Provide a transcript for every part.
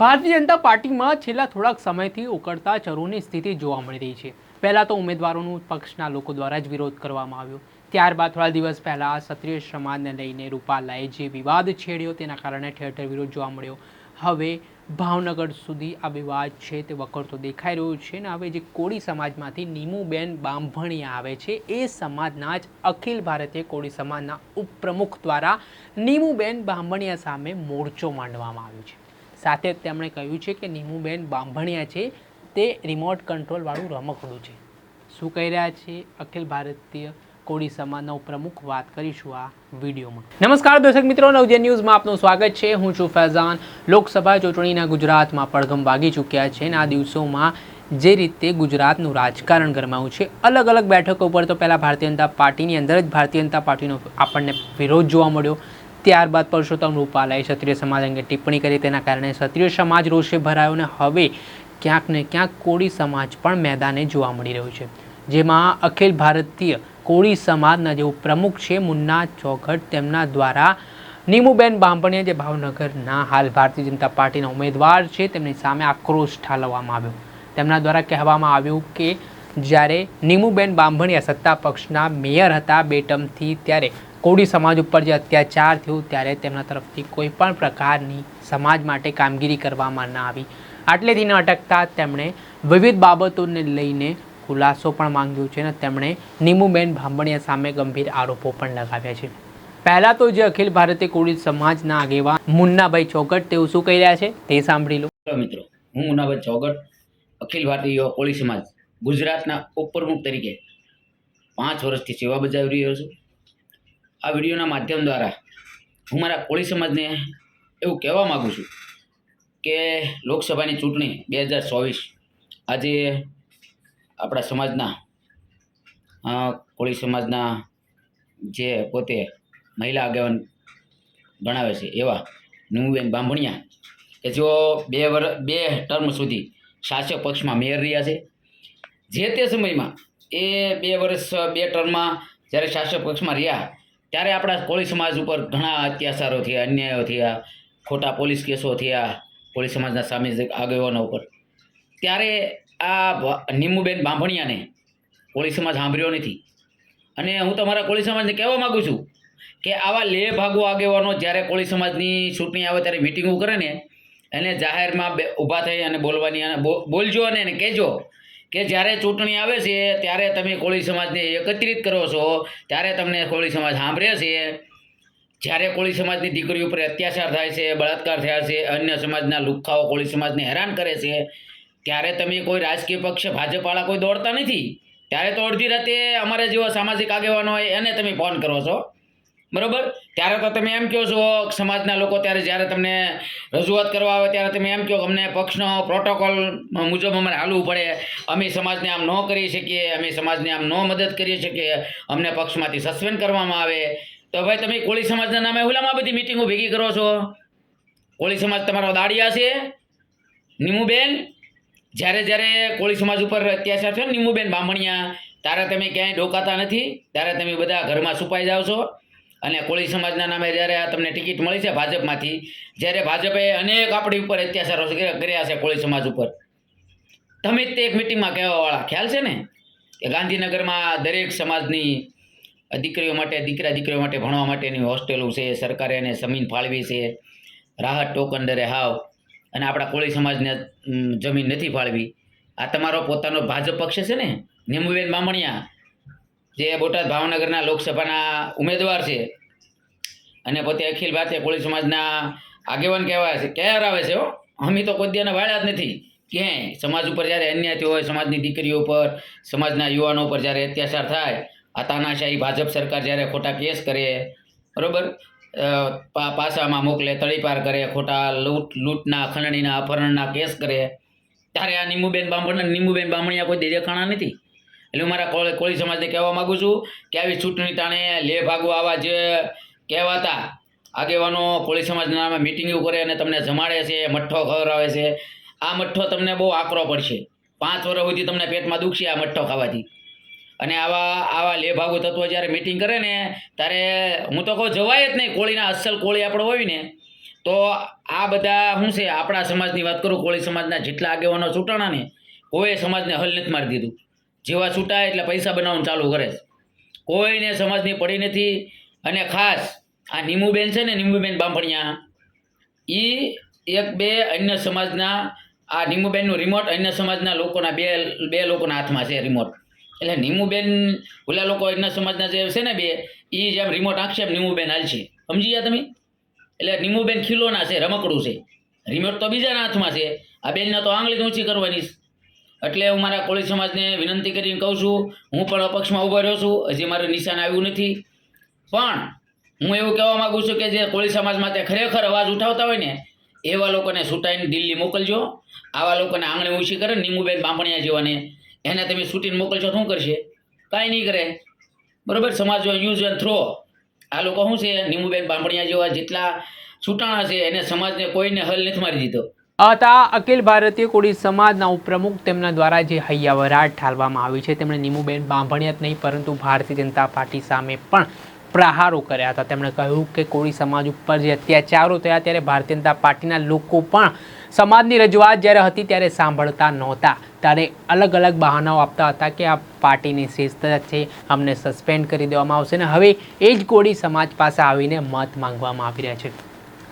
ભારતીય જનતા પાર્ટીમાં છેલ્લા થોડાક સમયથી ઉકળતા ચરોની સ્થિતિ જોવા મળી રહી છે. પહેલાં તો ઉમેદવારોનું પક્ષના લોકો દ્વારા જ વિરોધ કરવામાં આવ્યો. ત્યારબાદ થોડા દિવસ પહેલાં ક્ષત્રિય સમાજને લઈને રૂપાલાએ જે વિવાદ છેડ્યો તેના કારણે ઠેર ઠેર વિરોધ જોવા મળ્યો. હવે ભાવનગર સુધી આ વિવાદ છે તે વકરતો દેખાઈ રહ્યો છે ને હવે જે કોળી સમાજમાંથી નીમુબેન બાંભણિયા આવે છે એ સમાજના જ અખિલ ભારતીય કોળી સમાજના ઉપપ્રમુખ દ્વારા નીમુબેન બાંભણિયા સામે મોરચો માંડવામાં આવ્યો છે. સાથે જ તેમણે કહ્યું છે કે નીમુબેન બાંભણિયા છે. તે રિમોટ કંટ્રોલવાળું રમકડું છે. શું કહી રહ્યા છે? અખિલ ભારતીય કોળી સમાજનો પ્રમુખ વાત કરીશું આ વિડીયોમાં. નમસ્કાર દર્શક મિત્રો, નવજે ન્યૂઝમાં આપનું સ્વાગત છે. હું છું ફૈઝાન. લોકસભા ચૂંટણીના ગુજરાતમાં પડઘમ વાગી ચૂક્યા છે અને આ દિવસોમાં જે રીતે ગુજરાતનું રાજકારણ ગરમાયું છે અલગ અલગ બેઠકો પર તો પહેલાં ભારતીય જનતા પાર્ટીની અંદર જ ભારતીય જનતા પાર્ટીનો આપણને વિરોધ જોવા મળ્યો. ત્યારબાદ પરસોત્તમ રૂપાલાએ ક્ષત્રિય સમાજ અંગે ટિપ્પણી કરી. તેના કારણે ક્ષત્રિય સમાજ રોષે ભરાયો અને હવે ક્યાંક ને ક્યાંક કોળી સમાજ પણ મેદાને જોવા મળી રહ્યો છે. જેમાં અખિલ ભારતીય કોળી સમાજના જેવું પ્રમુખ છે મુન્ના ચોઘટ. તેમના દ્વારા નીમુબેન બાંભણિયા જે ભાવનગરના હાલ ભારતીય જનતા પાર્ટીના ઉમેદવાર છે, તેમની સામે આક્રોશ ઠાલવવામાં આવ્યો. તેમના દ્વારા કહેવામાં આવ્યું કે જ્યારે નીમુબેન બાંભણિયા સત્તા પક્ષના મેયર હતા બે ટર્મથી ત્યારે કોળી સમાજ ઉપર જે અત્યાચાર થયો ત્યારે તેમના તરફથી કોઈ પણ પ્રકારની સમાજ માટે કામગીરી કરવામાં ન આવી. આટલેથી ન અટકતા તેમણે વિવિધ બાબતોને લઈને ખુલાસો પણ માંગ્યો છે અને તેમણે નીમુબેન ભાંભણિયા સામે ગંભીર આરોપો પણ લગાવ્યા છે. પહેલાં તો જે અખિલ ભારતીય કોળી સમાજના આગેવાન મુન્નાભાઈ ચોકટ તેઓ શું કહી રહ્યા છે તે સાંભળી લો. મિત્રો, હું મુનાભાઈ ચોગટ, અખિલ ભારતીય કોળી સમાજ ગુજરાતના ઉપપ્રમુખ તરીકે પાંચ વર્ષથી સેવા બજાવી રહ્યો છું. આ વિડીયોના માધ્યમ દ્વારા હું મારા કોળી સમાજને એવું કહેવા માગું છું કે લોકસભાની ચૂંટણી બે હજાર ચોવીસ આજે આપણા સમાજના કોળી સમાજના જે પોતે મહિલા આગેવાન ગણાવે છે એવા નુબેન બાંભણિયા કે જેઓ બે વર, બે ટર્મ સુધી શાસક પક્ષમાં મેયર રહ્યા છે. જે તે સમયમાં એ બે વર્ષ, બે ટર્મમાં જ્યારે શાસક પક્ષમાં રહ્યા ત્યારે આપણા કોળી સમાજ ઉપર ઘણા અત્યાચારો થયા, અન્યાયો થયા, ખોટા પોલીસ કેસો થયા કોળી સમાજના સામે આગેવાનો ઉપર. ત્યારે આ નિમુબેન બાંભણિયાને કોળી સમાજ સાંભળ્યો નથી. અને હું તમારા કોળી સમાજને કહેવા માગું છું કે આવા લે ભાગો આગેવાનો જ્યારે કોળી સમાજની ચૂંટણી આવે ત્યારે મિટિંગો કરે ને, એને જાહેરમાં બે, ઊભા થઈ અને બોલવાની અને બોલજો અને એને કહેજો કે જ્યારે ચૂંટણી આવે છે, ત્યારે તમે કોળી સમાજને એકત્રિત કરો છો, ત્યારે તમને કોળી સમાજ સાંભળે છે. જ્યારે કોળી સમાજની દીકરીઓ ઉપર અત્યાચાર થાય છે, બળાત્કાર થયા છે, અન્ય સમાજના લુખ્ખાઓ કોળી સમાજને હેરાન કરે છે, ત્યારે તમે કોઈ રાજકીય પક્ષ, ભાજપવાળા કોઈ દોડતા નથી? ત્યારે તો અડધી રાતે અમારા જેવા સામાજિક આગેવાનો હોય, એને તમે ફોન કરો છો. બરોબર? ત્યારે તો તમે એમ કહો છો સમાજના લોકો ત્યારે જ્યારે તમને રજૂઆત કરવા આવે ત્યારે તમે એમ કહો અમને પક્ષનો પ્રોટોકોલ મુજબ અમારે હાલવું પડે. અમે સમાજને આમ ન કરી શકીએ, અમે સમાજને આમ ન મદદ કરી શકીએ, અમને પક્ષમાંથી સસ્પેન્ડ કરવામાં આવે. તો ભાઈ, તમે કોળી સમાજના નામે હુલામાં બધી મિટિંગો ભેગી કરો છો? કોળી સમાજ તમારો દાડિયા છે? નીમુબેન? જ્યારે જ્યારે કોળી સમાજ ઉપર અત્યાચાર થયો નીમુબેન બામણિયા, ત્યારે તમે ક્યાંય ડોકાતા નથી? ત્યારે તમે બધા ઘરમાં છુપાઈ જાઓ છો? અને કોળી સમાજના નામે જ્યારે આ તમને ટિકિટ મળી છે ભાજપમાંથી, જ્યારે ભાજપે અનેક આપણી ઉપર અત્યાચારો કર્યા છે કોળી સમાજ ઉપર. તમે તે એક મિટિંગમાં કહેવાવાળા, ખ્યાલ છે ને? કે ગાંધીનગરમાં દરેક સમાજની દીકરીઓ માટે, દીકરા દીકરીઓ માટે ભણવા માટેની હોસ્ટેલો છે, સરકારે એને જમીન ફાળવી છે, રાહત ટોકન દરે હાવ, અને આપણા કોળી સમાજને જમીન નથી ફાળવી. આ તમારો પોતાનો ભાજપ પક્ષ છે ને? નિમુબેન બામણિયા જે બોટાદ ભાવનગરના લોકસભાના ઉમેદવાર છે. અને પોતે અખિલ ભારતીય કોળી સમાજના આગેવાન કહેવાય છે. આવે છે હો. અમે તો કોઈ દિયાને વાળ્યા જ નથી. ક્યાંય? સમાજ ઉપર જ્યારે અન્યાય થયો હોય, સમાજની દીકરીઓ ઉપર, સમાજના યુવાનો ઉપર જ્યારે અત્યાચાર થાય, આ તાનાશાહી ભાજપ સરકાર જ્યારે ખોટા કેસ કરે, બરોબર? પાસામાં મોકલે તળીપાર કરે, ખોટા લૂંટ, લૂંટના, ખંડણીના, અપહરણના કેસ કરે, ત્યારે આ નીમુબેન બામણ, નીમુબેન બામણિયા કોઈ દેખાણા નથી? એટલે હું મારા કોળી સમાજને કહેવા માગું છું કે આવી ચૂંટણી તાણે લે ભાગો આવા જે કહેવાતા આગેવાનો કોળી સમાજના નામે મિટિંગો કરે અને તમને જમાડે છે, મઠ્ઠો ખવડાવે છે. આ મઠ્ઠો તમને બહુ આકરો પડશે. પાંચ વર્ષ સુધી તમને પેટમાં દુખશે આ મઠ્ઠો ખાવાથી. અને આવા આવા લે ભાગો તત્વો જ્યારે મિટિંગ કરે ને, ત્યારે હું તો કહું જવાય જ નહીં કોળીના, અસલ કોળી આપણો હોય ને, તો આ બધા શું છે, આપણા સમાજની વાત કરું કોળી સમાજના જેટલા આગેવાનો ચૂંટાણા ને કોઈ સમાજને હલ નથી મારી દીધું. જેવા છૂટાય એટલે પૈસા બનાવવાનું ચાલુ કરે છે. કોઈને સમાજની પડી નથી અને ખાસ આ નીમુબેન છે ને, નીમુબેન બાંભણિયા એ એક બે અન્ય સમાજના, આ નીમુબેનનું રિમોટ અન્ય સમાજના લોકોના બે બે લોકોના હાથમાં છે રિમોટ એટલે નીમુબેન, ઓલા લોકો અન્ય સમાજના જે છે ને બે એ જેમ રિમોટ આંખશે નીમુબેન હાલશે. સમજી ગયા તમે? એટલે નીમુબેન ખીલોના છે, રમકડું છે. રિમોટ તો બીજાના હાથમાં છે. આ બેનને તો આંગળી ઊંચી કરવાની છે. એટલે હું મારા કોળી સમાજને વિનંતી કરીને કહું છું, હું પણ અપક્ષમાં ઊભો રહ્યો છું, હજી મારું નિશાન આવ્યું નથી. પણ હું એવું કહેવા માગું છું કે જે કોળી સમાજ માટે ખરેખર અવાજ ઉઠાવતા હોય ને, એવા લોકોને છૂટાઈને દિલ્હી મોકલજો. આવા લોકોને આંગળી ઊંચી કરે, નીમુબેન બાંભણિયા જેવાને. એને તમે છૂટીને મોકલશો શું કરશે? કાંઈ નહીં કરે. બરોબર? સમાજ યુઝ એન્ડ થ્રો આ લોકો શું છે? નીમુબેન બાંભણિયા જેવા જેટલા છૂટાણા છે, એને સમાજને કોઈને હલ નથી મારી દીધો. હતા. અખિલ ભારતીય કોળી સમાજના ઉપપ્રમુખ તેમના દ્વારા જે હૈયાવરાટ ઠાલવામાં આવી છે, તેમણે નીમુબેન બાંભણિયા જ નહીં, પરંતુ ભારતીય જનતા પાર્ટી સામે પણ પ્રહારો કર્યા હતા. તેમણે કહ્યું કે કોળી સમાજ ઉપર જે અત્યાચારો થયા ત્યારે ભારતીય જનતા પાર્ટીના લોકો પણ સમાજની રજૂઆત જ્યારે હતી ત્યારે સાંભળતા નહોતા. ત્યારે અલગ અલગ બહાનાઓ આપતા હતા કે આ પાર્ટીની શિસ્ત છે, અમને સસ્પેન્ડ કરી દેવામાં આવશે ને હવે એ જ કોળી સમાજ પાસે આવીને મત માંગવામાં આવી રહ્યા છે.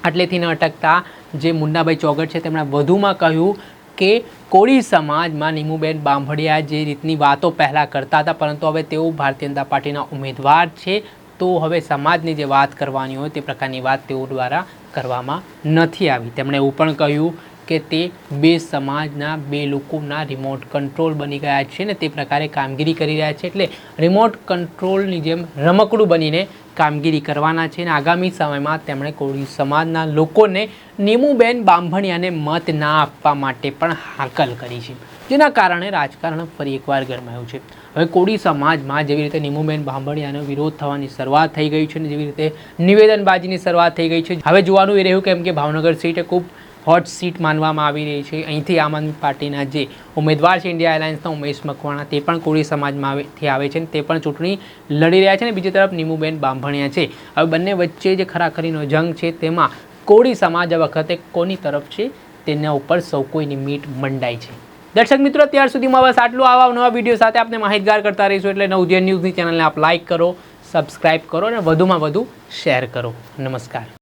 આટલેથી ન અટકતા. જે મુન્નાભાઈ ચોગટ છે તેમણે વધુમાં કહ્યું કે કોળી સમાજમાં નીમુબેન બાંભડિયા જે રીતની વાતો પહેલાં કરતા હતા, પરંતુ હવે તેઓ ભારતીય જનતા પાર્ટીના ઉમેદવાર છે, તો હવે સમાજની જે વાત કરવાની હોય તે પ્રકારની વાત તેઓ દ્વારા કરવામાં નથી આવી. તેમણે એવું પણ કહ્યું કે તે બે સમાજના, બે લોકોના રિમોટ કંટ્રોલ બની ગયા છે ને તે પ્રકારે કામગીરી કરી રહ્યા છે. એટલે રિમોટ કંટ્રોલની જેમ રમકડું બનીને કામગીરી કરવાના છે અને આગામી સમયમાં તેમણે કોળી સમાજના લોકોને નીમુબેન બાંભણિયાને મત ના આપવા માટે પણ હાકલ કરી છે. જેના કારણે રાજકારણ ફરી એકવાર ગરમાયું છે. હવે કોળી સમાજમાં જેવી રીતે નીમુબેન બાંભણિયાનો વિરોધ થવાની શરૂઆત થઈ ગઈ છે અને જેવી રીતે નિવેદનબાજીની શરૂઆત થઈ ગઈ છે. હવે જોવાનું એ રહ્યું કેમ કે ભાવનગર સીટ ખૂબ હોટ સીટ માનવામાં આવી રહી છે. અહીંથી આમ આદમી પાર્ટીના જે ઉમેદવાર છે ઇન્ડિયા એલાયન્સના ઉમેશ મકવાણા, તે પણ કોળી સમાજમાં આવેથી આવે છે તે પણ ચૂંટણી લડી રહ્યા છે અને બીજી તરફ નીમુબેન બાંભણિયા છે. હવે બંને વચ્ચે જે ખરાખરીનો જંગ છે, તેમાં કોળી સમાજ આ વખતે કોની તરફ છે? તેના ઉપર સૌ કોઈની મીટ મંડાઈ છે. દર્શક મિત્રો, અત્યાર સુધીમાં બસ આટલું. આવા નવા વીડિયો સાથે આપણે માહિતગાર કરતા રહીશું એટલે નવજેન ન્યૂઝની ચેનલને આપ લાઇક કરો સબસ્ક્રાઇબ કરો અને વધુમાં વધુ શેર કરો. નમસ્કાર.